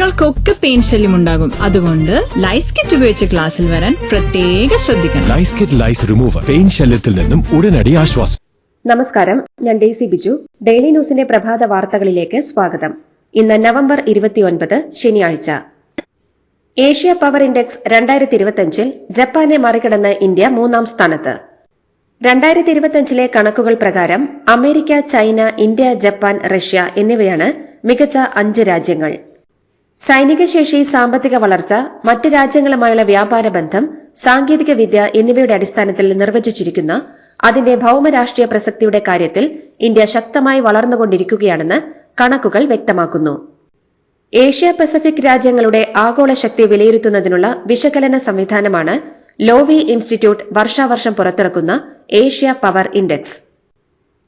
കുട്ടികൾക്കൊക്കെ പെയിൻ ശല്യം ഉണ്ടാകും. അതുകൊണ്ട് ലൈസ് കിറ്റ് ഉപയോഗിച്ച് ക്ലാസ്സിൽ വരാൻ പ്രത്യേക ശ്രദ്ധിക്കണം. Lice kit lice remover pain ശല്യത്തിൽ നിന്നും ഉടനടി ആശ്വാസം. നമസ്കാരം ഞാൻ ഡെയ്സി ബിജു. ഡെയിലി ന്യൂസിന്റെ പ്രഭാത വാർത്തകളിലേക്ക് സ്വാഗതം. ഇന്ന് നവംബർ ഇരുപത്തിയൊൻപത് ശനിയാഴ്ച. ഏഷ്യ പവർ ഇൻഡെക്സ് രണ്ടായിരത്തി ഇരുപത്തിയഞ്ചിൽ ജപ്പാനെ മറികടന്ന് ഇന്ത്യ മൂന്നാം സ്ഥാനത്ത്. രണ്ടായിരത്തി ഇരുപത്തിയഞ്ചിലെ കണക്കുകൾ പ്രകാരം America China India Japan Russia എന്നിവയാണ് മികച്ച അഞ്ച് രാജ്യങ്ങൾ. സൈനിക ശേഷി സാമ്പത്തിക വളർച്ച മറ്റ് രാജ്യങ്ങളുമായുള്ള വ്യാപാര ബന്ധം സാങ്കേതിക വിദ്യ എന്നിവയുടെ അടിസ്ഥാനത്തിൽ നിർവചിച്ചിരിക്കുന്ന അതിന്റെ ഭൌമരാഷ്ട്രീയ പ്രസക്തിയുടെ കാര്യത്തിൽ ഇന്ത്യ ശക്തമായി വളർന്നുകൊണ്ടിരിക്കുകയാണെന്ന് കണക്കുകൾ വ്യക്തമാക്കുന്നു. ഏഷ്യ പസഫിക് രാജ്യങ്ങളുടെ ആഗോള ശക്തി വിലയിരുത്തുന്നതിനുള്ള വിശകലന സംവിധാനമാണ് ലോവി ഇൻസ്റ്റിറ്റ്യൂട്ട് വർഷാവർഷം പുറത്തിറക്കുന്ന ഏഷ്യ പവർ ഇൻഡെക്സ്.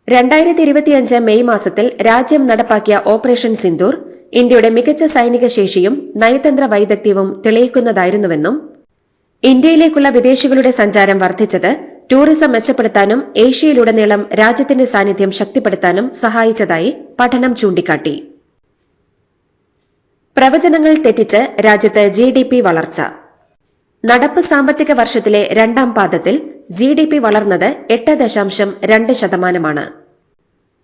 രണ്ടായിരത്തി ഇരുപത്തിയഞ്ച് മെയ് മാസത്തിൽ രാജ്യം നടപ്പാക്കിയ ഓപ്പറേഷൻ സിന്ദൂർ ഇന്ത്യയുടെ മികച്ച സൈനിക ശേഷിയും നയതന്ത്ര വൈദഗ്ധ്യവും തെളിയിക്കുന്നതായിരുന്നുവെന്നും ഇന്ത്യയിലേക്കുള്ള വിദേശികളുടെ സഞ്ചാരം വർദ്ധിച്ചത് ടൂറിസം മെച്ചപ്പെടുത്താനും ഏഷ്യയിലുടനീളം രാജ്യത്തിന്റെ സാന്നിധ്യം ശക്തിപ്പെടുത്താനും സഹായിച്ചതായി പഠനം ചൂണ്ടിക്കാട്ടി. പ്രവചനങ്ങൾ തെറ്റിച്ച് രാജ്യത്ത് ജി ഡി പി വളർച്ച. നടപ്പ് സാമ്പത്തിക വർഷത്തിലെ രണ്ടാം പാദത്തിൽ ജി ഡി പി വളർന്നത് എട്ട് ദശാംശം രണ്ട് ശതമാനമാണ്.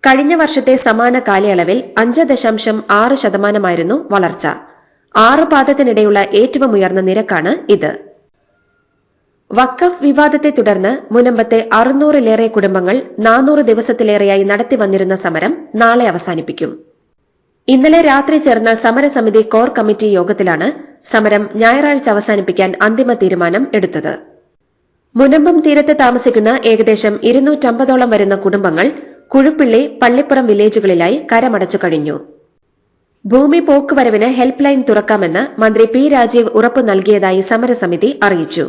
കഴിഞ്ഞ വർഷത്തെ സമാന കാലയളവിൽ അഞ്ച് ദശാംശം ആറ് ശതമാനമായിരുന്നു വളർച്ച. ആറ് പാദത്തിനിടെയുള്ള ഏറ്റവും ഉയർന്ന നിരക്കാണ് ഇത്. വക്കഫ് വിവാദത്തെ തുടർന്ന് മുനമ്പത്തെ അറുന്നൂറിലേറെ കുടുംബങ്ങൾ നാനൂറ് ദിവസത്തിലേറെയായി നടത്തി വന്നിരുന്ന സമരം നാളെ അവസാനിപ്പിക്കും. ഇന്നലെ രാത്രി ചേർന്ന സമരസമിതി കോർ കമ്മിറ്റി യോഗത്തിലാണ് സമരം ഞായറാഴ്ച അവസാനിപ്പിക്കാൻ അന്തിമ തീരുമാനം എടുത്തത്. മുനമ്പം തീരത്ത് താമസിക്കുന്ന ഏകദേശം ഇരുന്നൂറ്റമ്പതോളം വരുന്ന കുടുംബങ്ങൾ കുഴുപ്പിള്ളി പള്ളിപ്പുറം വില്ലേജുകളിലായി കരമടച്ചു കഴിഞ്ഞു. ഭൂമി പോക്കുവരവിന് ഹെൽപ്പ് ലൈൻ തുറക്കാമെന്ന് മന്ത്രി പി രാജീവ് ഉറപ്പു നൽകിയതായി സമരസമിതി അറിയിച്ചു.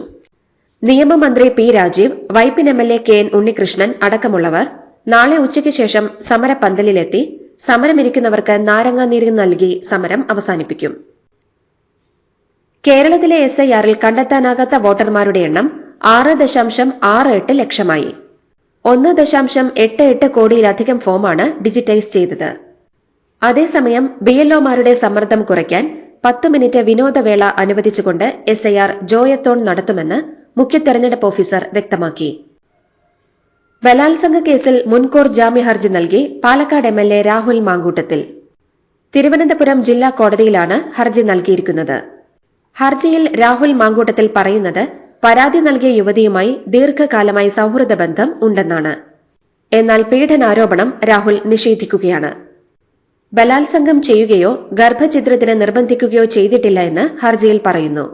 നിയമമന്ത്രി P Rajeev Vypin M L A K N Unnikrishnan അടക്കമുള്ളവർ നാളെ ഉച്ചയ്ക്ക് ശേഷം സമരപന്തലിലെത്തി സമരമിരിക്കുന്നവർക്ക് നാരങ്ങാനീര് നൽകി സമരം അവസാനിപ്പിക്കും. കേരളത്തിലെ എസ് ഐ ആറിൽ കണ്ടെത്താനാകാത്ത വോട്ടർമാരുടെ എണ്ണം ആറ് ദശാംശം ആറ് എട്ട് ലക്ഷമായി. ഒന്ന് ദശാംശം എട്ട് എട്ട് കോടിയിലധികം ഫോമാണ് ഡിജിറ്റൈസ് ചെയ്തത്. അതേസമയം ബി എൽഒമാരുടെ സമ്മർദ്ദം കുറയ്ക്കാൻ പത്ത് മിനിറ്റ് വിനോദവേള അനുവദിച്ചുകൊണ്ട് എസ് ഐ ആർ ജോയത്തോൺ നടത്തുമെന്ന് മുഖ്യ തെരഞ്ഞെടുപ്പ് ഓഫീസർ വ്യക്തമാക്കി. ബലാത്സംഗ കേസിൽ മുൻകൂർ ജാമ്യ ഹർജി നൽകി Palakkad M L A Rahul Mamkootathil. Thiruvananthapuram ജില്ലാ കോടതിയിലാണ് ഹർജി നൽകിയിരിക്കുന്നത്. ഹർജിയിൽ രാഹുൽ മാങ്കൂട്ടത്തിൽ പറയുന്നത് പരാതി നൽകിയ യുവതിയുമായി ദീർഘകാലമായി സൌഹൃദ ബന്ധം ഉണ്ടെന്നാണ്. എന്നാൽ പീഡനാരോപണം രാഹുൽ നിഷേധിക്കുകയാണ്. ബലാത്സംഗം ചെയ്യുകയോ ഗർഭചിത്രത്തിന് നിർബന്ധിക്കുകയോ ചെയ്തിട്ടില്ല എന്ന് ഹർജിയിൽ പറയുന്നു.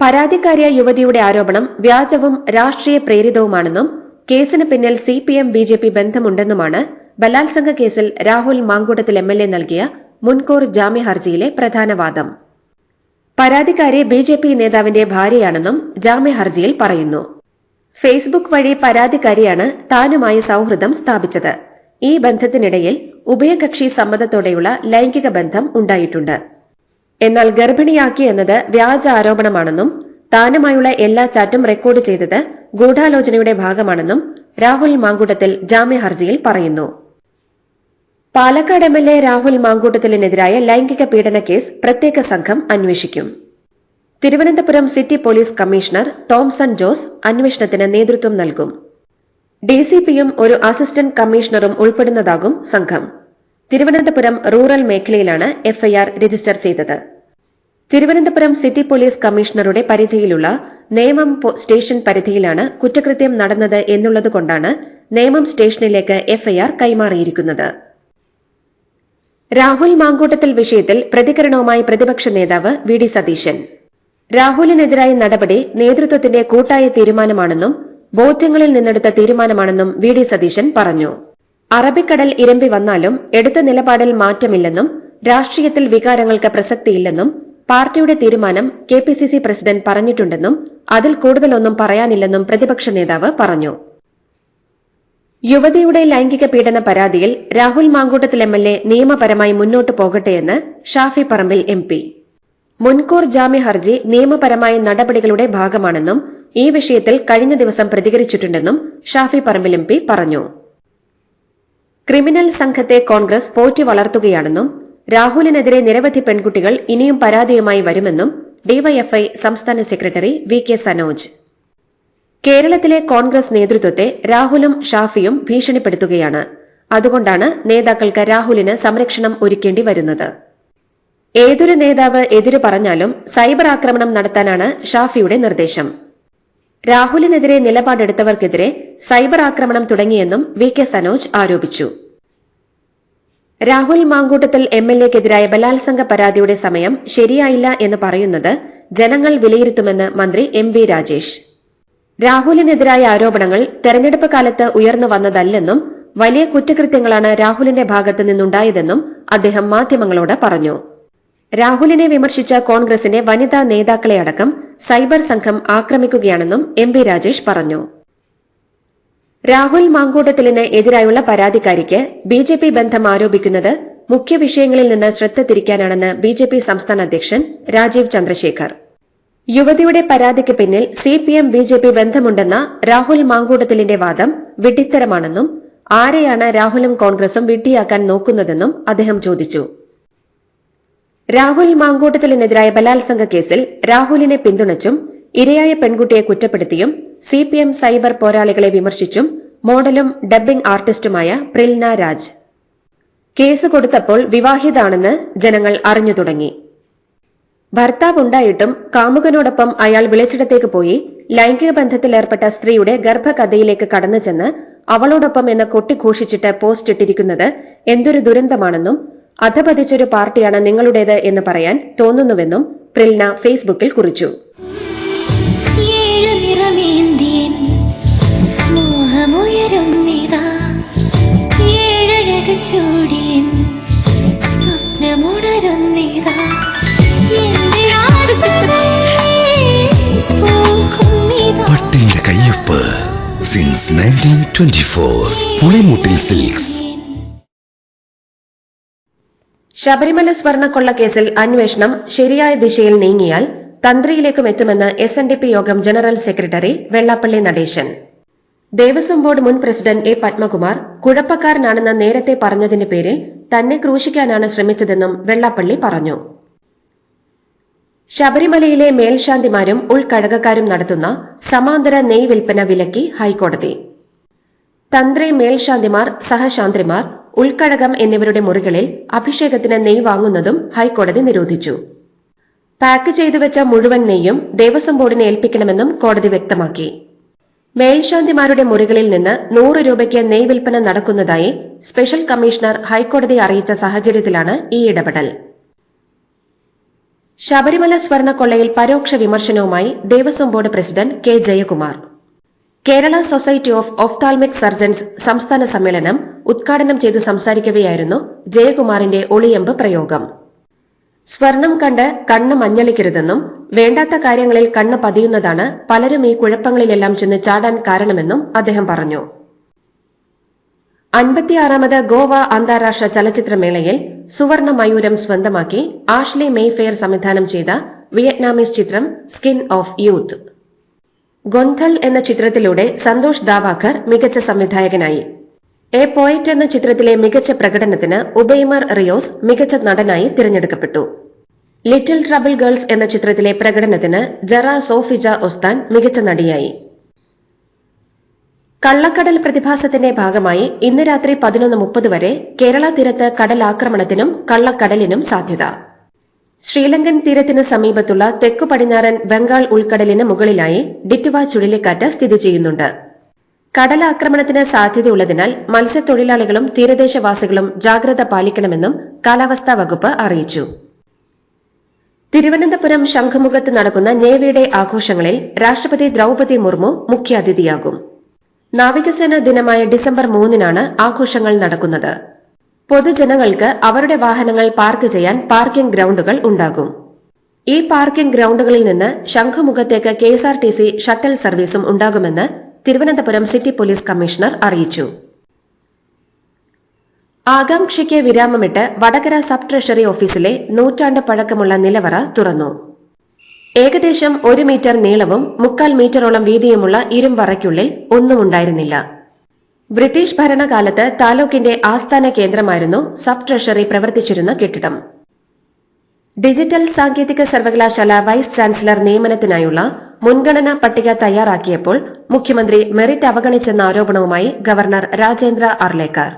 പരാതിക്കാരിയായ യുവതിയുടെ ആരോപണം വ്യാജവും രാഷ്ട്രീയ പ്രേരിതവുമാണെന്നും കേസിന് പിന്നിൽ C P M B J P ബന്ധമുണ്ടെന്നുമാണ് ബലാത്സംഗ കേസിൽ Rahul Mamkootathil M L A നൽകിയ മുൻകൂർ ജാമ്യ ഹർജിയിലെ പ്രധാന വാദം. പരാതിക്കാരി ബി ജെ പി നേതാവിന്റെ ഭാര്യയാണെന്നും ജാമ്യ ഹർജിയിൽ പറയുന്നു. ഫേസ്ബുക്ക് വഴി പരാതിക്കാരിയാണ് താനുമായി സൌഹൃദം സ്ഥാപിച്ചത്. ഈ ബന്ധത്തിനിടയിൽ ഉഭയകക്ഷി സമ്മതത്തോടെയുള്ള ലൈംഗിക ബന്ധം ഉണ്ടായിട്ടുണ്ട്. എന്നാൽ ഗർഭിണിയാക്കി എന്നത് വ്യാജ ആരോപണമാണെന്നും താനുമായുള്ള എല്ലാ ചാറ്റും റെക്കോർഡ് ചെയ്തത് ഗൂഢാലോചനയുടെ ഭാഗമാണെന്നും രാഹുൽ മാങ്കൂട്ടത്തിൽ ജാമ്യ ഹർജിയിൽ പറയുന്നു. Palakkad M L A Rahul മാങ്കൂട്ടത്തിലിനെതിരായ ലൈംഗിക പീഡന കേസ് പ്രത്യേക സംഘം അന്വേഷിക്കും. Thiruvananthapuram city police commissioner Thomson Jose അന്വേഷണത്തിന് നേതൃത്വം നൽകും. ഡിസിപിയും ഒരു അസിസ്റ്റന്റ് കമ്മീഷണറും ഉൾപ്പെടുന്നതാകും സംഘം. തിരുവനന്തപുരം റൂറൽ മേഖലയിലാണ് എഫ്ഐആർ രജിസ്റ്റർ ചെയ്തത്. തിരുവനന്തപുരം സിറ്റി പോലീസ് കമ്മീഷണറുടെ പരിധിയിലുള്ള നേമം സ്റ്റേഷൻ പരിധിയിലാണ് കുറ്റകൃത്യം നടന്നത് എന്നുള്ളതുകൊണ്ടാണ് നേമം സ്റ്റേഷനിലേക്ക് എഫ്ഐആർ കൈമാറിയിരിക്കുന്നത്. രാഹുൽ മാങ്കൂട്ടത്തിൽ വിഷയത്തിൽ പ്രതികരണവുമായി പ്രതിപക്ഷ നേതാവ് വി ഡി സതീശൻ. രാഹുലിനെതിരായ നടപടി നേതൃത്വത്തിന്റെ കൂട്ടായ തീരുമാനമാണെന്നും ബോധ്യങ്ങളിൽ നിന്നെടുത്ത തീരുമാനമാണെന്നും വി ഡി സതീശൻ പറഞ്ഞു. അറബിക്കടൽ ഇരമ്പി വന്നാലും എടുത്ത നിലപാടിൽ മാറ്റമില്ലെന്നും രാഷ്ട്രീയത്തിൽ വികാരങ്ങൾക്ക് പ്രസക്തിയില്ലെന്നും പാർട്ടിയുടെ തീരുമാനം കെ പ്രസിഡന്റ് പറഞ്ഞിട്ടുണ്ടെന്നും അതിൽ കൂടുതലൊന്നും പറയാനില്ലെന്നും പ്രതിപക്ഷ നേതാവ് പറഞ്ഞു. യുവതിയുടെ ലൈംഗിക പീഡന പരാതിയിൽ Rahul Mamkootathil M L A നിയമപരമായി മുന്നോട്ടു പോകട്ടെയെന്ന് ഷാഫി പറമ്പിൽ എം പി. മുൻകൂർ ജാമ്യ ഹർജി നിയമപരമായ നടപടികളുടെ ഭാഗമാണെന്നും ഈ വിഷയത്തിൽ കഴിഞ്ഞ ദിവസം പ്രതികരിച്ചിട്ടുണ്ടെന്നും ഷാഫി പറമ്പിൽ എം പറഞ്ഞു. ക്രിമിനൽ സംഘത്തെ കോൺഗ്രസ് പോറ്റി വളർത്തുകയാണെന്നും രാഹുലിനെതിരെ നിരവധി പെൺകുട്ടികൾ ഇനിയും പരാതിയുമായി വരുമെന്നും ഡിവൈഎഫ്ഐ സംസ്ഥാന സെക്രട്ടറി വി കെ സനോജ്. കേരളത്തിലെ കോൺഗ്രസ് നേതൃത്വത്തെ രാഹുലും ഷാഫിയും ഭീഷണിപ്പെടുത്തുകയാണ്. അതുകൊണ്ടാണ് നേതാക്കൾക്ക് രാഹുലിന് സംരക്ഷണം ഒരുക്കേണ്ടി വരുന്നത്. ഏതൊരു നേതാവ് എതിരു പറഞ്ഞാലും സൈബർ ആക്രമണം നടത്താനാണ് ഷാഫിയുടെ നിർദ്ദേശം. രാഹുലിനെതിരെ നിലപാടെടുത്തവർക്കെതിരെ സൈബർ ആക്രമണം തുടങ്ങിയെന്നും വി കെ സനോജ് ആരോപിച്ചു. രാഹുൽ മാങ്കൂട്ടത്തിൽ എം എൽ എക്കെതിരായ ബലാത്സംഗ പരാതിയുടെ സമയം ശരിയായില്ല എന്ന് പറയുന്നത് ജനങ്ങൾ വിലയിരുത്തുമെന്ന് മന്ത്രി എം വി രാജേഷ്. രാഹുലിനെതിരായ ആരോപണങ്ങൾ തെരഞ്ഞെടുപ്പ് കാലത്ത് ഉയർന്നു വന്നതല്ലെന്നും വലിയ കുറ്റകൃത്യങ്ങളാണ് രാഹുലിന്റെ ഭാഗത്തു നിന്നുണ്ടായതെന്നും അദ്ദേഹം മാധ്യമങ്ങളോട് പറഞ്ഞു. രാഹുലിനെ വിമർശിച്ച കോൺഗ്രസിന്റെ വനിതാ നേതാക്കളെ അടക്കം സൈബർ സംഘം ആക്രമിക്കുകയാണെന്നും എം പി രാജേഷ് പറഞ്ഞു. രാഹുൽ മാങ്കൂട്ടത്തിലിന് എതിരായുള്ള പരാതിക്കാരിക്ക് ബി ജെ പി ബന്ധം ആരോപിക്കുന്നത് മുഖ്യ വിഷയങ്ങളിൽ നിന്ന് ശ്രദ്ധ തിരിക്കാനാണെന്ന് ബി ജെ പി സംസ്ഥാന അധ്യക്ഷൻ രാജീവ് ചന്ദ്രശേഖർ. യുവതിയുടെ പരാതിക്ക് പിന്നിൽ C P M B J P ബന്ധമുണ്ടെന്ന Rahul മാങ്കൂട്ടത്തിലിന്റെ വാദം വിഡ്ഢിത്തരമാണെന്നും ആരെയാണ് രാഹുലും കോൺഗ്രസും വിഡ്ഢിയാക്കാൻ നോക്കുന്നതെന്നും അദ്ദേഹം ചോദിച്ചു. രാഹുൽ മാങ്കൂട്ടത്തിലിനെതിരായ ബലാത്സംഗ കേസിൽ രാഹുലിനെ പിന്തുണച്ചും ഇരയായ പെൺകുട്ടിയെ കുറ്റപ്പെടുത്തിയും സി പി എം സൈബർ പോരാളികളെ വിമർശിച്ചും മോഡലും ഡബ്ബിംഗ് ആർട്ടിസ്റ്റുമായ പ്രിൽന രാജ്. കേസ് കൊടുത്തപ്പോൾ വിവാഹിതാണെന്ന് ജനങ്ങൾ അറിഞ്ഞു തുടങ്ങി. ഭർത്താവുണ്ടായിട്ടും കാമുകനോടൊപ്പം അയാൾ വിളിച്ചിടത്തേക്ക് പോയി ലൈംഗിക ബന്ധത്തിൽ ഏർപ്പെട്ട സ്ത്രീയുടെ ഗർഭകഥയിലേക്ക് കടന്നു ചെന്ന് അവളോടൊപ്പം എന്ന് കൊട്ടിഘോഷിച്ചിട്ട് പോസ്റ്റ് ഇട്ടിരിക്കുന്നത് എന്തൊരു ദുരന്തമാണെന്നും അധപതിച്ചൊരു പാർട്ടിയാണ് നിങ്ങളുടേത് എന്ന് പറയാൻ തോന്നുന്നുവെന്നും പ്രിൽന ഫേസ്ബുക്കിൽ കുറിച്ചു. ചൂടി since nineteen twenty four Pulimoottil silks Sabarimala സ്വർണക്കൊള്ള കേസിൽ അന്വേഷണം ശരിയായ ദിശയിൽ നീങ്ങിയാൽ തന്ത്രിയിലേക്കും എത്തുമെന്ന് എസ് എൻ ഡി പി യോഗം general secretary Vellappally Natesan. Devaswom board മുൻ പ്രസിഡന്റ് എ പത്മകുമാർ കുഴപ്പക്കാരനാണെന്ന് നേരത്തെ പറഞ്ഞതിന്റെ പേരിൽ തന്നെ ക്രൂശിക്കാനാണ് ശ്രമിച്ചതെന്നും വെള്ളാപ്പള്ളി പറഞ്ഞു. ശബരിമലയിലെ മേൽശാന്തിമാരും ഉൾക്കഴകക്കാരും നടത്തുന്ന സമാന്തര നെയ് വിൽപ്പന വിലക്കി ഹൈക്കോടതി. തന്ത്രി മേൽശാന്തിമാർ സഹശാന്തിമാർ ഉൾക്കഴകം എന്നിവരുടെ മുറികളിൽ അഭിഷേകത്തിന് നെയ് വാങ്ങുന്നതും ഹൈക്കോടതി നിരോധിച്ചു. പാക്ക് ചെയ്തു വെച്ച മുഴുവൻ നെയ്യും ദേവസ്വം ബോർഡിനെ ഏൽപ്പിക്കണമെന്നും കോടതി വ്യക്തമാക്കി. മേൽശാന്തിമാരുടെ മുറികളിൽ നിന്ന് നൂറ് രൂപയ്ക്ക് നെയ് വിൽപ്പന നടക്കുന്നതായി സ്പെഷ്യൽ കമ്മീഷണർ ഹൈക്കോടതി അറിയിച്ച സാഹചര്യത്തിലാണ് ഈ ഇടപെടൽ. ശബരിമല സ്വർണക്കൊള്ളയിൽ പരോക്ഷ വിമർശനവുമായി Devaswom board president K Jayakumar. Kerala society of ophthalmic surgeons സംസ്ഥാന സമ്മേളനം ഉദ്ഘാടനം ചെയ്ത് സംസാരിക്കവെയായിരുന്നു ജയകുമാറിന്റെ ഒളിയമ്പ് പ്രയോഗം. സ്വർണം കണ്ട് കണ്ണ് മഞ്ഞളിക്കരുതെന്നും വേണ്ടാത്ത കാര്യങ്ങളിൽ കണ്ണ് പതിയുന്നതാണ് പലരും ഈ കുഴപ്പങ്ങളിലെല്ലാം ചെന്ന് ചാടാൻ കാരണമെന്നും അദ്ദേഹം പറഞ്ഞു. അൻപത്തിയാറാമത് ഗോവ അന്താരാഷ്ട്ര ചലച്ചിത്രമേളയിൽ സുവർണ മയൂരം സ്വന്തമാക്കി ആഷ്ലി മെയ്ഫെയർ സംവിധാനം ചെയ്ത വിയറ്റ്നാമീസ് ചിത്രം സ്കിൻ ഓഫ് യൂത്ത്. ഗൊന്ധൽ എന്ന ചിത്രത്തിലൂടെ സന്തോഷ് ദാവാക്കർ മികച്ച സംവിധായകനായി. എ പോയിറ്റ് എന്ന ചിത്രത്തിലെ മികച്ച പ്രകടനത്തിന് ഉബൈമർ റിയോസ് മികച്ച നടനായി തിരഞ്ഞെടുക്കപ്പെട്ടു. ലിറ്റിൽ ട്രബിൾ ഗേൾസ് എന്ന ചിത്രത്തിലെ പ്രകടനത്തിന് ജറ സോഫിജ ഒസ്താൻ മികച്ച നടിയായി. കള്ളക്കടൽ പ്രതിഭാസത്തിന്റെ ഭാഗമായി ഇന്ന് രാത്രി പതിനൊന്ന് മുപ്പത് വരെ കേരള തീരത്ത് കടലാക്രമണത്തിനും കള്ളക്കടലിനും സാധ്യത. ശ്രീലങ്കൻ തീരത്തിന് സമീപത്തുള്ള തെക്കു പടിഞ്ഞാറൻ ബംഗാൾ ഉൾക്കടലിന് മുകളിലായി ഡിറ്റുവ ചുഴലിക്കാറ്റ് സ്ഥിതി ചെയ്യുന്നുണ്ട്. കടലാക്രമണത്തിന് സാധ്യതയുള്ളതിനാൽ മത്സ്യത്തൊഴിലാളികളും തീരദേശവാസികളും ജാഗ്രത പാലിക്കണമെന്നും കാലാവസ്ഥാ വകുപ്പ് അറിയിച്ചു. തിരുവനന്തപുരം ശംഖുമുഖത്ത് നടക്കുന്ന നേവിയുടെ ആഘോഷങ്ങളിൽ രാഷ്ട്രപതി ദ്രൌപതി മുർമു മുഖ്യാതിഥിയാകും. നാവികസേന ദിനമായ ഡിസംബർ മൂന്നിനാണ് ആഘോഷങ്ങൾ നടക്കുന്നത്. പൊതുജനങ്ങൾക്ക് അവരുടെ വാഹനങ്ങൾ പാർക്ക് ചെയ്യാൻ പാർക്കിംഗ് ഗ്രൌണ്ടുകൾ ഉണ്ടാകും. ഈ പാർക്കിംഗ് ഗ്രൌണ്ടുകളിൽ നിന്ന് ശംഖുമുഖത്തേക്ക് K S R T C shuttle സർവീസും ഉണ്ടാകുമെന്ന് തിരുവനന്തപുരം സിറ്റി പോലീസ് കമ്മീഷണർ അറിയിച്ചു. ആകാംക്ഷയ്ക്ക് വിരാമമിട്ട് വടകര സബ് ട്രഷറി ഓഫീസിലെ നൂറ്റാണ്ട് പഴക്കമുള്ള നിലവറ തുറന്നു. ഏകദേശം ഒരു മീറ്റർ നീളവും മുക്കാൽ മീറ്ററോളം വീതിയുമുള്ള ഇരുമ്പറയ്ക്കുള്ളിൽ ഒന്നും ഉണ്ടായിരുന്നില്ല. ബ്രിട്ടീഷ് ഭരണകാലത്ത് താലൂക്കിന്റെ ആസ്ഥാന കേന്ദ്രമായിരുന്നു സബ് ട്രഷറി പ്രവർത്തിച്ചിരുന്ന കെട്ടിടം. ഡിജിറ്റൽ സാങ്കേതിക സർവകലാശാല വൈസ് ചാൻസലർ നിയമനത്തിനായുള്ള മുൻഗണനാ പട്ടിക തയ്യാറാക്കിയപ്പോൾ മുഖ്യമന്ത്രി മെറിറ്റ് അവഗണിച്ചെന്ന ആരോപണവുമായി ഗവർണർ രാജേന്ദ്ര അർലേക്കർ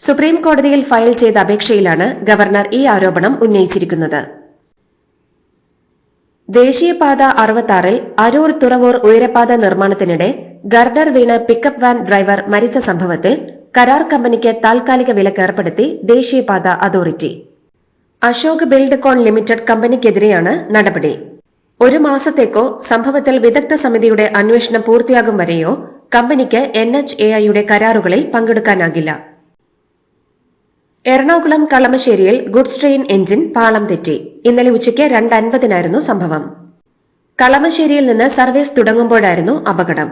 സുപ്രീം കോടതിയിൽ ഫയൽ ചെയ്ത അപേക്ഷയിലാണ് ഗവർണർ ഈ ആരോപണം ഉന്നയിച്ചിരിക്കുന്നത്. ദേശീയപാത അറുപത്താറിൽ അരൂർ തുറവൂർ ഉയരപാത നിർമ്മാണത്തിനിടെ ഗർഡർ വീണ് പിക്കപ്പ് വാൻ ഡ്രൈവർ മരിച്ച സംഭവത്തിൽ കരാർ കമ്പനിക്ക് താൽക്കാലിക വിലക്കേർപ്പെടുത്തി ദേശീയപാത അതോറിറ്റി. അശോക് ബിൽഡ്കോൺ ലിമിറ്റഡ് കമ്പനിക്കെതിരെയാണ് നടപടി. ഒരു മാസത്തേക്കോ സംഭവത്തിൽ വിദഗ്ധ സമിതിയുടെ അന്വേഷണം പൂർത്തിയാകും വരെയോ കമ്പനിക്ക് എൻ എച്ച് എ ഐയുടെ കരാറുകളിൽ പങ്കെടുക്കാനാകില്ല. എറണാകുളം കളമശ്ശേരിയിൽ ഗുഡ്സ് ട്രെയിൻ എഞ്ചിൻ പാളം തെറ്റി. ഇന്നലെ ഉച്ചയ്ക്ക് രണ്ട് അൻപതിനായിരുന്നു സംഭവം. കളമശ്ശേരിയിൽ നിന്ന് സർവീസ് തുടങ്ങുമ്പോഴായിരുന്നു അപകടം.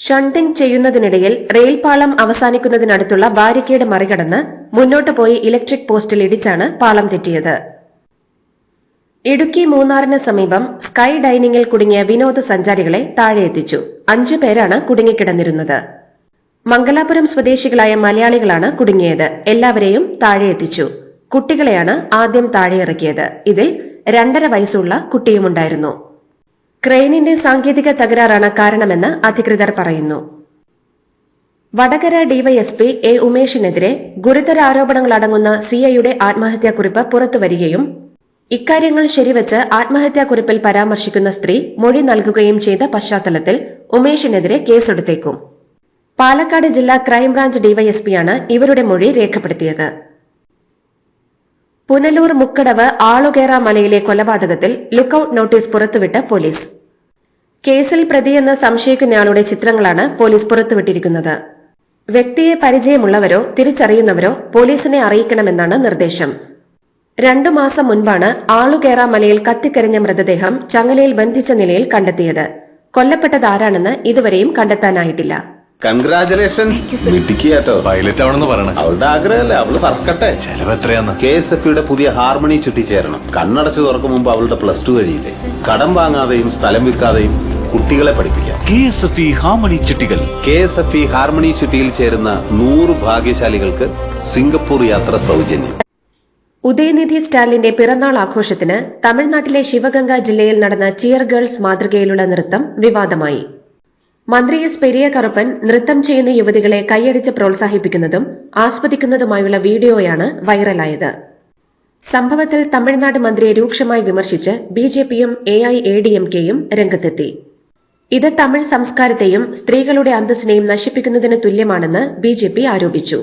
ഷണ്ടിംഗ് ചെയ്യുന്നതിനിടയിൽ റെയിൽ റെയിൽപാളം അവസാനിക്കുന്നതിനടുത്തുള്ള ബാരിക്കേഡ് മറികടന്ന് മുന്നോട്ട് പോയി ഇലക്ട്രിക് പോസ്റ്റിൽ ഇടിച്ചാണ് പാളം തെറ്റിയത്. ഇടുക്കി മൂന്നാറിന് സമീപം സ്കൈ ഡൈനിങ്ങിൽ കുടുങ്ങിയ വിനോദസഞ്ചാരികളെ താഴെയെത്തിച്ചു. അഞ്ചു പേരാണ് കുടുങ്ങിക്കിടന്നിരുന്നത്. മംഗലാപുരം സ്വദേശികളായ മലയാളികളാണ് കുടുങ്ങിയത്. എല്ലാവരെയും താഴെ എത്തിച്ചു. കുട്ടികളെയാണ് ആദ്യം താഴെ ഇറക്കിയത്. ഇതിൽ രണ്ടര വയസ്സുള്ള കുട്ടിയുമുണ്ടായിരുന്നു ക്രെയിനിന്റെ സാങ്കേതിക തകരാറാണ് കാരണമെന്ന് അധികൃതർ പറയുന്നു. വടകര ഡിവൈഎസ്പി എ ഉമേഷിനെതിരെ ഗുരുതര ആരോപണങ്ങളടങ്ങുന്ന സിഐയുടെ ആത്മഹത്യാക്കുറിപ്പ് പുറത്തുവരികയും ഇക്കാര്യങ്ങൾ ശരിവച്ച് ആത്മഹത്യാക്കുറിപ്പിൽ പരാമർശിക്കുന്ന സ്ത്രീ മൊഴി നൽകുകയും ചെയ്ത പശ്ചാത്തലത്തിൽ ഉമേഷിനെതിരെ കേസെടുത്തേക്കും. പാലക്കാട് ജില്ലാ ക്രൈംബ്രാഞ്ച് ഡിവൈഎസ്പിയാണ് ഇവരുടെ മൊഴി രേഖപ്പെടുത്തിയത്. പുനലൂർ മുക്കടവ് ആളുകേറ മലയിലെ കൊലപാതകത്തിൽ ലുക്കൌട്ട് നോട്ടീസ് പുറത്തുവിട്ട് പോലീസ്. കേസിൽ പ്രതിയെന്ന് സംശയിക്കുന്നയാളുടെ ചിത്രങ്ങളാണ് പോലീസ് പുറത്തുവിട്ടിരിക്കുന്നത്. വ്യക്തിയെ പരിചയമുള്ളവരോ തിരിച്ചറിയുന്നവരോ പോലീസിനെ അറിയിക്കണമെന്നാണ് നിർദ്ദേശം. രണ്ടു മാസം മുൻപാണ് ആളുകേറ മലയിൽ കത്തിക്കരിഞ്ഞ മൃതദേഹം ചങ്ങലയിൽ ബന്ധിച്ച നിലയിൽ കണ്ടെത്തിയത്. കൊല്ലപ്പെട്ടതാരാണെന്ന് ഇതുവരെയും കണ്ടെത്താനായിട്ടില്ല. കൺഗ്രാചുലേഷൻസ് മിടുക്കിയാട്ടോ പൈലറ്റ് ആവണമെന്ന് പറയണേ. അവളുടെ ആഗ്രഹമല്ലേ? അവൾ പറക്കട്ടെ. ചെലവ് എത്രയാന്ന്? കെ എസ് എഫ് യുടെ പുതിയ ഹാർമണി ചുറ്റിച്ചേരണം കണ്ണടച്ചു തുറക്കും മുമ്പ് അവളുടെ പ്ലസ് ടു കഴിയില്ലേ? കടം വാങ്ങാതെയും സ്ഥലം വിൽക്കാതെയും കുട്ടികളെ പഠിപ്പിക്കാം. K S F E harmony ചുറ്റികൾ K S F E harmony ചുറ്റിയിൽ ചേരുന്ന നൂറ് ഭാഗ്യശാലികൾക്ക് സിംഗപ്പൂർ യാത്ര സൗജന്യം. ഉദയനിധി സ്റ്റാലിന്റെ പിറന്നാൾ ആഘോഷത്തിന് തമിഴ്നാട്ടിലെ ശിവഗംഗ ജില്ലയിൽ നടന്ന ചിയർ ഗേൾസ് മാതൃകയിലുള്ള നൃത്തം വിവാദമായി. മന്ത്രി എസ് പെരിയ കറുപ്പൻ നൃത്തം ചെയ്യുന്ന യുവതികളെ കൈയടിച്ച് പ്രോത്സാഹിപ്പിക്കുന്നതും ആസ്വദിക്കുന്നതുമായുള്ള വീഡിയോയാണ് വൈറലായത്. സംഭവത്തിൽ തമിഴ്നാട് മന്ത്രിയെ രൂക്ഷമായി വിമർശിച്ച് ബി ജെ പിയും A I A D M കെയും രംഗത്തെത്തി. ഇത് തമിഴ് സംസ്കാരത്തെയും സ്ത്രീകളുടെ അന്തസ്സിനെയും നശിപ്പിക്കുന്നതിന് തുല്യമാണെന്ന് ബി ജെ പി ആരോപിച്ചു.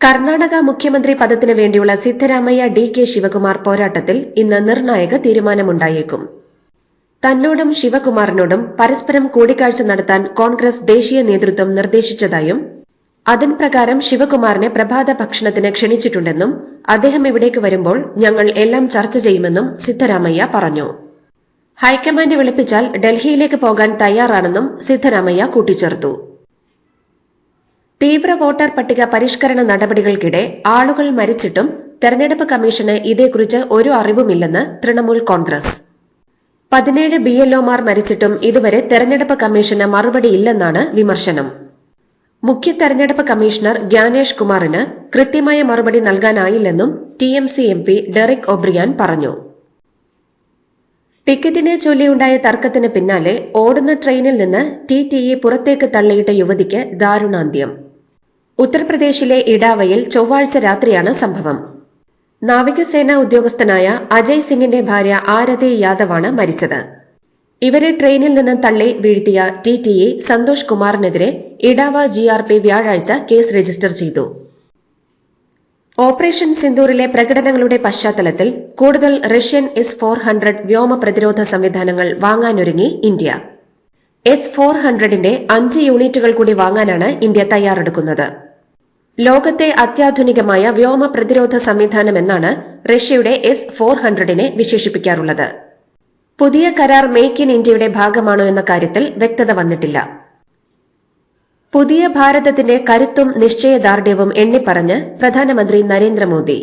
കർണാടക മുഖ്യമന്ത്രി പദത്തിനു വേണ്ടിയുള്ള സിദ്ധരാമയ്യ ഡി കെ ശിവകുമാർ പോരാട്ടത്തിൽ ഇന്ന് നിർണായക തീരുമാനമുണ്ടായേക്കും. തന്നോടും ശിവകുമാറിനോടും പരസ്പരം കൂടിക്കാഴ്ച നടത്താൻ കോൺഗ്രസ് ദേശീയ നേതൃത്വം നിർദ്ദേശിച്ചതായും അതിൻ പ്രകാരം ശിവകുമാറിനെ പ്രഭാത ഭക്ഷണത്തിന് ക്ഷണിച്ചിട്ടുണ്ടെന്നും അദ്ദേഹം ഇവിടേക്ക് വരുമ്പോൾ ഞങ്ങൾ എല്ലാം ചർച്ച ചെയ്യുമെന്നും സിദ്ധരാമയ്യ പറഞ്ഞു. ഹൈക്കമാൻഡ് വിളിപ്പിച്ചാൽ ഡൽഹിയിലേക്ക് പോകാൻ തയ്യാറാണെന്നും സിദ്ധരാമയ്യ കൂട്ടിച്ചേർത്തു. തീവ്ര വോട്ടർ പട്ടിക പരിഷ്കരണ നടപടികൾക്കിടെ ആളുകൾ മരിച്ചിട്ടും തെരഞ്ഞെടുപ്പ് കമ്മീഷന് ഇതേക്കുറിച്ച് ഒരു അറിവുമില്ലെന്ന് തൃണമൂൽ കോൺഗ്രസ്. പതിനേഴ് ബി എൽഒമാർ മരിച്ചിട്ടും ഇതുവരെ തെരഞ്ഞെടുപ്പ് കമ്മീഷന് മറുപടിയില്ലെന്നാണ് വിമർശനം. മുഖ്യ തെരഞ്ഞെടുപ്പ് കമ്മീഷണർ ജ്ഞാനേഷ് കുമാറിന് കൃത്യമായ മറുപടി നൽകാനായില്ലെന്നും T M C M P Derek O'Brien പറഞ്ഞു. ടിക്കറ്റിനെ ചൊല്ലിയുണ്ടായ തർക്കത്തിന് പിന്നാലെ ഓടുന്ന ട്രെയിനിൽ നിന്ന് ടി ടി ഇ പുറത്തേക്ക് തള്ളിയിട്ട യുവതിക്ക് ദാരുണാന്ത്യം. ഉത്തർപ്രദേശിലെ ഇടാവയിൽ ചൊവ്വാഴ്ച രാത്രിയാണ് സംഭവം. നാവികസേനാ ഉദ്യോഗസ്ഥനായ അജയ് സിംഗിന്റെ ഭാര്യ ആരതി യാദവാണ് മരിച്ചത്. ഇവരെ ട്രെയിനിൽ നിന്ന് തള്ളി വീഴ്ത്തിയ ടി ടി എ സന്തോഷ് കുമാറിനെതിരെ ഇടാവ ജി ആർ പി വ്യാഴാഴ്ച കേസ് രജിസ്റ്റർ ചെയ്തു. ഓപ്പറേഷൻ സിന്ദൂറിലെ പ്രകടനങ്ങളുടെ പശ്ചാത്തലത്തിൽ കൂടുതൽ റഷ്യൻ എസ് ഫോർ ഹൺഡ്രഡ് വ്യോമ പ്രതിരോധ സംവിധാനങ്ങൾ വാങ്ങാനൊരുങ്ങി ഇന്ത്യ. എസ് ഫോർ ഹൺഡ്രഡിന്റെ അഞ്ച് യൂണിറ്റുകൾ കൂടി വാങ്ങാനാണ് ഇന്ത്യ തയ്യാറെടുക്കുന്നത്. ലോകത്തെ അത്യാധുനികമായ വ്യോമ പ്രതിരോധ സംവിധാനമെന്നാണ് റഷ്യയുടെ എസ് ഫോർ ഹൺഡ്രഡിനെ വിശേഷിപ്പിക്കാറുള്ളത്. പുതിയ കരാർ മേക്ക് ഇൻ ഇന്ത്യയുടെ ഭാഗമാണോ എന്ന കാര്യത്തിൽ വ്യക്തത വന്നിട്ടില്ല. പുതിയ ഭാരതത്തിന്റെ കരുത്തും നിശ്ചയദാർഢ്യവും എണ്ണിപ്പറഞ്ഞ് പ്രധാനമന്ത്രി നരേന്ദ്രമോദി.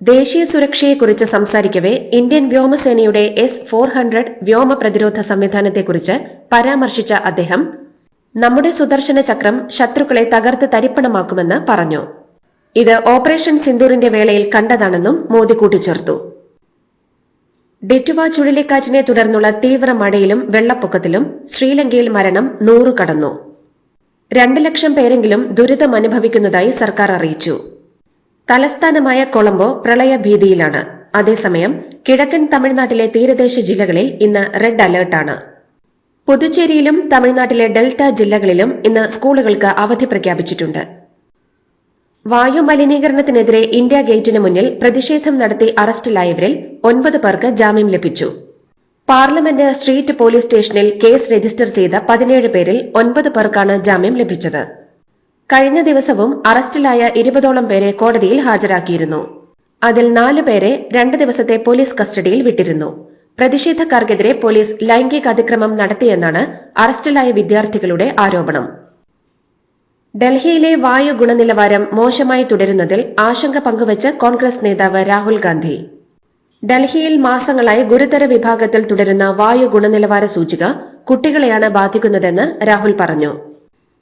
ദേശീയ സുരക്ഷയെക്കുറിച്ച് സംസാരിക്കവെ ഇന്ത്യൻ വ്യോമസേനയുടെ എസ് ഫോർ ഹൺഡ്രഡ് വ്യോമ പ്രതിരോധ സംവിധാനത്തെക്കുറിച്ച് പരാമർശിച്ച അദ്ദേഹം നമ്മുടെ സുദർശന ചക്രം ശത്രുക്കളെ തകർത്ത് തരിപ്പണമാക്കുമെന്ന് പറഞ്ഞു. ഇത് ഓപ്പറേഷൻ സിന്ദൂറിന്റെ വേളയിൽ കണ്ടതാണെന്നും മോദി കൂട്ടിച്ചേർത്തു. ഡിറ്റുവ ചുഴലിക്കാറ്റിനെ തുടർന്നുള്ള തീവ്ര മഴയിലും വെള്ളപ്പൊക്കത്തിലും ശ്രീലങ്കയിൽ മരണം നൂറ് കടന്നു. രണ്ട് ലക്ഷം പേരെങ്കിലും ദുരിതം അനുഭവിക്കുന്നതായി സർക്കാർ അറിയിച്ചു. തലസ്ഥാനമായ കൊളംബോ പ്രളയഭീതിയിലാണ് അതേസമയം കിഴക്കൻ തമിഴ്നാട്ടിലെ തീരദേശ ജില്ലകളിൽ ഇന്ന് റെഡ് അലർട്ടാണ്. പുതുച്ചേരിയിലും തമിഴ്നാട്ടിലെ ഡെൽറ്റ ജില്ലകളിലും ഇന്ന് സ്കൂളുകൾക്ക് അവധി പ്രഖ്യാപിച്ചിട്ടുണ്ട്. വായു മലിനീകരണത്തിനെതിരെ ഇന്ത്യ ഗേറ്റിന് മുന്നിൽ പ്രതിഷേധം നടത്തി അറസ്റ്റിലായവരിൽ ഒൻപത് പേർക്ക് ജാമ്യം ലഭിച്ചു. പാർലമെന്റ് സ്ട്രീറ്റ് പോലീസ് സ്റ്റേഷനിൽ കേസ് രജിസ്റ്റർ ചെയ്ത പതിനേഴ് പേരിൽ ഒൻപത് പേർക്കാണ് ജാമ്യം ലഭിച്ചത്. കഴിഞ്ഞ ദിവസവും അറസ്റ്റിലായ ഇരുപതോളം പേരെ കോടതിയിൽ ഹാജരാക്കിയിരുന്നു. അതിൽ നാല് പേരെ രണ്ട് ദിവസത്തെ പോലീസ് കസ്റ്റഡിയിൽ വിട്ടിരുന്നു. പ്രതിഷേധക്കാർക്കെതിരെ പോലീസ് ലൈംഗിക അതിക്രമം നടത്തിയെന്നാണ് അറസ്റ്റിലായ വിദ്യാർത്ഥികളുടെ ആരോപണം. ഡൽഹിയിലെ വായു ഗുണനിലവാരം മോശമായി തുടരുന്നതിൽ ആശങ്ക പങ്കുവച്ച് കോൺഗ്രസ് നേതാവ് രാഹുൽ ഗാന്ധി. ഡൽഹിയിൽ മാസങ്ങളായി ഗുരുതര വിഭാഗത്തിൽ തുടരുന്ന വായു ഗുണനിലവാര സൂചിക കുട്ടികളെയാണ് ബാധിക്കുന്നതെന്ന് രാഹുൽ പറഞ്ഞു.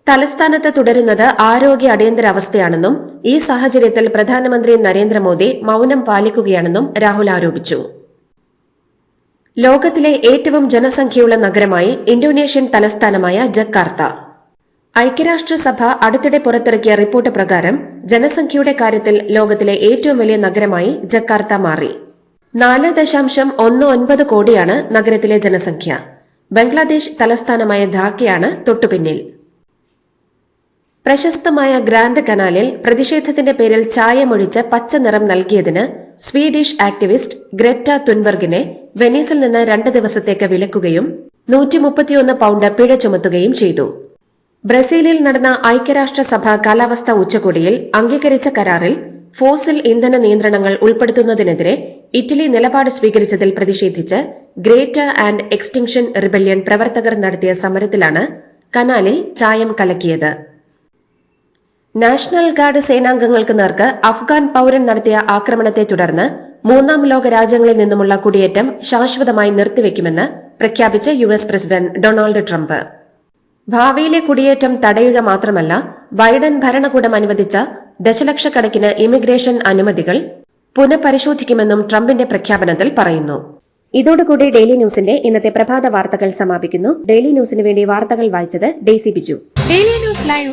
തലസ്ഥാനത്ത് തുടരുന്നത് ആരോഗ്യ അടിയന്തരാവസ്ഥയാണെന്നും ഈ സാഹചര്യത്തിൽ പ്രധാനമന്ത്രി നരേന്ദ്രമോദി മൌനം പാലിക്കുകയാണെന്നും രാഹുൽ ആരോപിച്ചു. ലോകത്തിലെ ഏറ്റവും ജനസംഖ്യയുള്ള നഗരമായി ഇന്തോനേഷ്യൻ തലസ്ഥാനമായ ജക്കാർത്ത. ഐക്യരാഷ്ട്രസഭ അടുത്തിടെ പുറത്തിറക്കിയ റിപ്പോർട്ട് പ്രകാരം ജനസംഖ്യയുടെ കാര്യത്തിൽ ലോകത്തിലെ ഏറ്റവും വലിയ നഗരമായി ജക്കാർത്ത മാറി. നാല് ദശാംശം ഒന്ന് ഒൻപത് കോടിയാണ് നഗരത്തിലെ ജനസംഖ്യ. ബംഗ്ലാദേശ് തലസ്ഥാനമായ ധാക്കയാണ് തൊട്ടുപിന്നിൽ. പ്രശസ്തമായ ഗ്രാൻഡ് കനാലിൽ പ്രതിഷേധത്തിന്റെ പേരിൽ ചായമൊഴിച്ച് പച്ച നിറം നൽകിയതിന് സ്വീഡിഷ് ആക്ടിവിസ്റ്റ് ഗ്രെറ്റ തുൻബർഗിനെ വെനീസിൽ നിന്ന് രണ്ട് ദിവസത്തേക്ക് വിലക്കുകയും നൂറ്റി മുപ്പത്തിയൊന്ന് പൗണ്ട് പിഴ ചുമത്തുകയും ചെയ്തു. ബ്രസീലിൽ നടന്ന ഐക്യരാഷ്ട്രസഭ കാലാവസ്ഥാ ഉച്ചകോടിയിൽ അംഗീകരിച്ച കരാറിൽ ഫോസിൽ ഇന്ധന നിയന്ത്രണങ്ങൾ ഉൾപ്പെടുത്തുന്നതിനെതിരെ ഇറ്റലി നിലപാട് സ്വീകരിച്ചതിൽ പ്രതിഷേധിച്ച് ഗ്രേറ്റ ആൻഡ് എക്സ്റ്റിങ്ഷൻ റിബല്യൺ പ്രവർത്തകർ നടത്തിയ സമരത്തിലാണ് കനാലിൽ ചായം കലക്കിയത്. നാഷണൽ ഗാർഡ് സേനാംഗങ്ങൾക്ക് നേർക്ക് അഫ്ഗാൻ പൌരൻ നടത്തിയ ആക്രമണത്തെ തുടർന്ന് മൂന്നാം ലോക രാജ്യങ്ങളിൽ നിന്നുമുള്ള കുടിയേറ്റം ശാശ്വതമായി നിർത്തിവെക്കുമെന്ന് പ്രഖ്യാപിച്ച U S president Donald Trump. ഭാവിയിലെ കുടിയേറ്റം തടയുക മാത്രമല്ല ബൈഡൻ ഭരണകൂടം അനുവദിച്ച ദശലക്ഷക്കണക്കിന് ഇമിഗ്രേഷൻ അനുമതികൾ പുനഃപരിശോധിക്കുമെന്നും ട്രംപിന്റെ പ്രഖ്യാപനത്തിൽ പറയുന്നു. ഇതോടുകൂടി ഡെയിലി ന്യൂസിന്റെ ഇന്നത്തെ പ്രഭാത വാർത്തകൾ സമാപിക്കുന്നു. ഡെയിലി ന്യൂസിന് വേണ്ടി വാർത്തകൾ വായിച്ചത് Daisy Biju. Daily news live